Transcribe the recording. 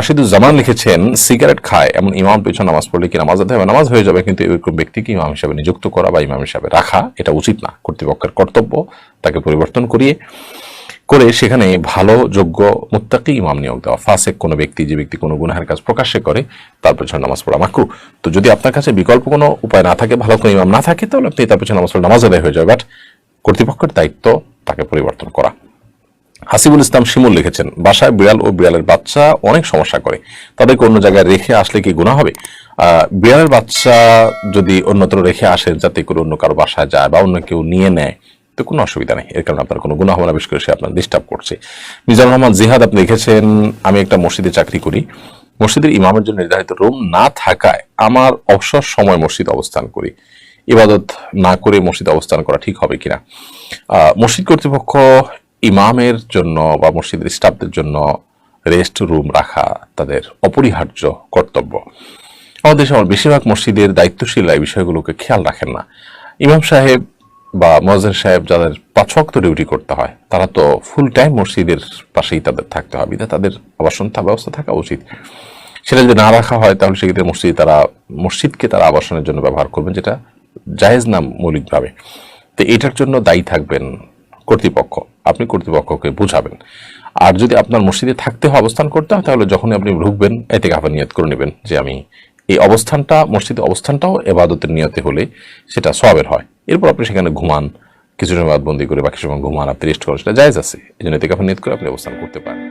রাশিদুজ্জামান লিখেছেন, সিগারেট খায় এমন ইমাম পেছনে নামাজ পড়লে কি নামাজ আদায় হবে? নামাজ হয়ে যাবে, কিন্তু এরকম ব্যক্তিকে ইমাম হিসাবে নিযুক্ত করা বা ইমাম হিসাবে রাখা, এটা উচিত না। কর্তৃপক্ষের কর্তব্য, তাকে পরিবর্তন করিয়ে করে সেখানে ভালো, যোগ্য, মুত্তাকি ইমাম নিয়োগ দেওয়া। ফাসেক কোনো ব্যক্তি, যে ব্যক্তি কোনো গুনাহের কাজ প্রকাশ্যে করে, তার পেছনে নামাজ পড়া মাকরু তো যদি আপনার কাছে বিকল্প কোনো উপায় না থাকে, ভালো কোনো ইমাম না থাকে, তাহলে আপনি তার পেছনে নামাজ পড়লে নামাজ আদায় হয়ে যাবে। বাট কর্তৃপক্ষের দায়িত্ব তাকে পরিবর্তন করা। হাসিবুল ইসলাম শিমুল লিখেছেন, বাসায় বিড়াল ও বিড়ালের বাচ্চা অনেক সমস্যা করে। তাদেরকে অন্য জায়গায় রেখে আসলে কি গুণা হবে? বিড়ালের বাচ্চা যদি অন্যত্র রেখে আসে যাতে করে অন্য কারও বাসায় যায় বা অন্য কেউ নিয়ে নেয়, তো কোনো অসুবিধা নেই। এর কারণে আপনার কোনো গুণা হবে না বিশেষ করে সে আপনার ডিস্টার্ব করছে। মিজানুর রহমান, জিহাদ, আপনি লিখেছেন, আমি একটা মসজিদে চাকরি করি। মসজিদের ইমামের জন্য নির্ধারিত রুম না থাকায় আমার অবসর সময় মসজিদ অবস্থান করি। ইবাদত না করে মসজিদ অবস্থান করা ঠিক হবে কিনা? মসজিদ কর্তৃপক্ষ ইমামের জন্য বা মসজিদের স্টাফদের জন্য রেস্ট রুম রাখা তাদের অপরিহার্য কর্তব্য। আমাদের দেশে বেশিরভাগ মসজিদের দায়িত্বশীলরা এই বিষয়গুলোকে খেয়াল রাখেন না। ইমাম সাহেব বা মহাজেন সাহেব যাদের পাঁচক্ত ডিউটি করতে হয়, তারা তো ফুল টাইম মসজিদের পাশেই তাদের থাকতে হবে তাদের আবাসন ব্যবস্থা থাকা উচিত। সেটা যদি না রাখা হয়, তাহলে সেক্ষেত্রে মসজিদ তারা, মসজিদকে তারা আবাসনের জন্য ব্যবহার করবেন, যেটা জায়েজ না মৌলিকভাবে। তো এটার জন্য দায়ী থাকবেন কর্তৃপক্ষ, আপনি কর্তৃপক্ষকে বুঝাবেন। আর যদি আপনার মসজিদে থাকতে হয়, অবস্থান করতে হয়, তাহলে যখনই আপনি ঢুকবেন, এতে কাফা নিয়ত করে নেবেন যে আমি এই অবস্থানটা মসজিদে অবস্থানটাও এবাদতের নিয়তে হলে সেটা সবের হয়। এরপর আপনি সেখানে ঘুমান কিছু সময় বাদবন্দি করে বাকি সময় ঘুমান, আপনি রেস্ট করেন, সেটা যায় আছে। এই জন্য এতে নিয়ত করে আপনি অবস্থান করতে পারেন।